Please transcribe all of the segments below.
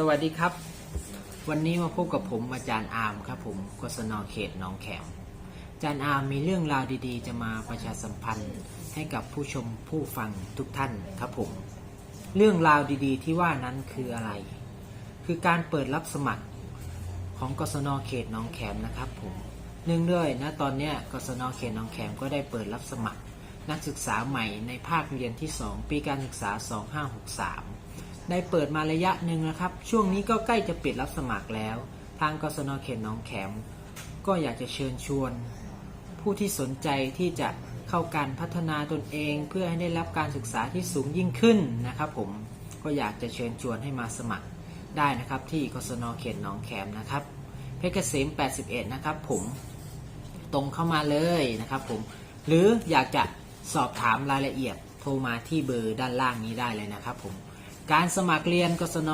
สวัสดีครับ วันนี้มาพบกับผมอาจารย์อาร์มครับผมกศนเขตหนองแขมอาจารย์อาร์มมีเรื่องราวดีๆ จะมาประชาสัมพันธ์ให้กับผู้ชมผู้ฟังทุกท่านครับผม เรื่องราวดีๆ ที่ว่านั้นคืออะไร คือการเปิดรับสมัครของกศนเขตหนองแขมนะครับผมเนื่องด้วยนะตอนนี้กศนเขตหนองแขมก็ได้เปิดรับสมัคร นักศึกษาใหม่ในภาคเรียนที่ 2 ปีการศึกษา 2563 ได้เปิดมาระยะหนึ่งนะครับ ช่วงนี้ก็ใกล้จะปิดรับสมัครแล้ว ทางกศนเขตหนองแขม ก็อยากจะเชิญชวน ผู้ที่สนใจที่จะเข้าการพัฒนาตนเอง เพื่อให้ได้รับการศึกษาที่สูงยิ่งขึ้นนะครับผมก็อยากจะเชิญชวนให้มาสมัครได้นะครับที่กศนเขตหนองแขมนะครับเพชรเกษม 81 นะครับผมตรงเข้ามาเลยนะครับผมหรืออยากจะสอบถามรายละเอียดโทรมาที่เบอร์ด้านล่างนี้ได้เลยนะครับผม การสมัครเรียนกศน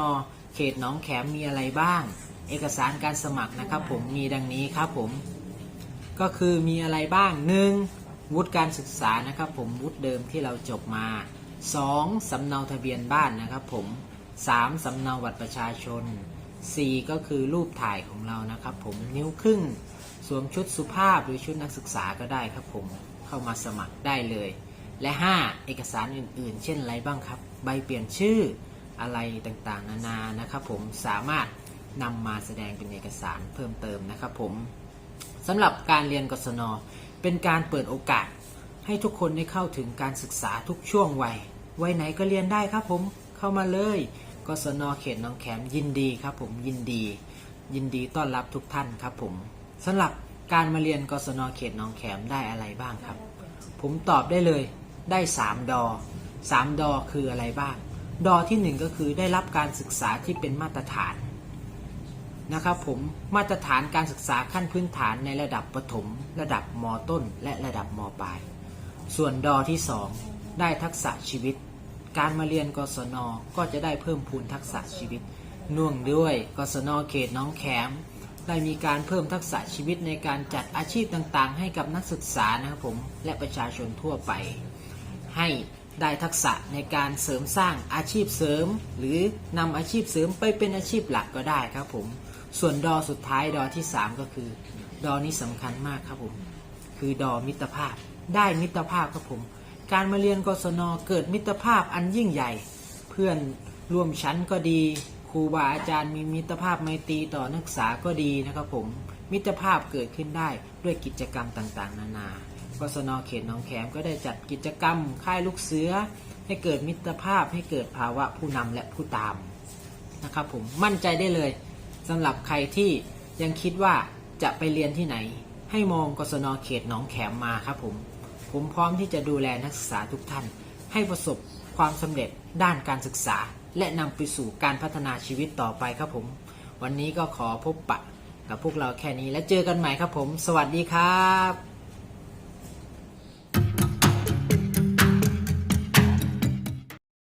เขตหนองแขมมีอะไรบ้าง เอกสารการสมัครนะครับผมมีดังนี้ครับผม ก็คือมีอะไรบ้าง 1. วุฒิการศึกษานะครับผมวุฒิเดิมที่เราจบมา 2. สำเนาทะเบียนบ้านนะครับผม 3. สำเนาบัตรประชาชน 4. ก็คือรูปถ่ายของเรานะครับผมนิ้วครึ่งสวมชุดสุภาพหรือชุดนักศึกษาก็ได้ครับผมเข้ามาสมัครได้เลย และ 5. เอกสารอื่น ๆ เช่นอะไรบ้างครับ ใบเปลี่ยนชื่ออะไรต่างๆ นานานะครับผมสามารถนำมาแสดงเป็นเอกสารเพิ่มเติมนะครับผมสำหรับการเรียนกศน เป็นการเปิดโอกาส ให้ทุกคนได้เข้าถึงการศึกษาทุกช่วงวัยวัยไหนก็เรียนได้ครับผมเข้ามาเลยกศนเขตหนองแขมยินดีครับผมยินดี ยินดีต้อนรับทุกท่านครับผมสำหรับการมาเรียนกศนเขตหนองแขมได้อะไรบ้างครับ ผมตอบได้เลย ได้ 3 ดอ 3 ดอคืออะไรบ้าง ดอทีหนึ่1 ก็คือได้รับการศึกษาที่เป็นมาตรฐานนะครับผมมาตรฐานการศึกษาขั้นพื้นฐานในระดับประถม ระดับมต้น และระดับมปลาย ส่วนดอที่ 2 ได้ทักษะชีวิต การมาเรียนกศนก็จะได้เพิ่มพูนทักษะชีวิตน่วงด้วยกศนเขตน้องแขมได้มีการเพิ่มทักษะชีวิตในการจัดอาชีพต่างๆ ให้กับนักศึกษานะครับผมและประชาชนทั่วไป ให้ได้ทักษะในการเสริมสร้างอาชีพเสริม หรือนำอาชีพเสริมไปเป็นอาชีพหลักก็ได้ครับผม ส่วนดอสุดท้ายดอที่ 3 ก็คือ ดอนี้สำคัญมากครับผม คือดอมิตรภาพ ได้มิตรภาพครับผม การมาเรียนกศนเกิดมิตรภาพอันยิ่งใหญ่ เพื่อนร่วมชั้นก็ดี ครูบาอาจารย์มีมิตรภาพไมตรีต่อนักศึกษาก็ดีนะครับผม มิตรภาพเกิดขึ้นได้ด้วยกิจกรรมต่างๆ นานา กศนเขตหนองแขมก็ได้จัดกิจกรรมค่ายลูกเสือ ให้เกิดมิตรภาพให้เกิดภาวะผู้นำและผู้ตามนะครับผมมั่นใจได้เลยสำหรับใครที่ยังคิดว่าจะไปเรียนที่ไหน ให้มองกศนเขตหนองแขมมาครับผม ผมพร้อมที่จะดูแลนักศึกษาทุกท่าน ให้ประสบความสำเร็จด้านการศึกษา และนำไปสู่การพัฒนาชีวิตต่อไปครับผม วันนี้ก็ขอพบปะกับพวกเราแค่นี้และเจอกันใหม่ครับผม สวัสดีครับ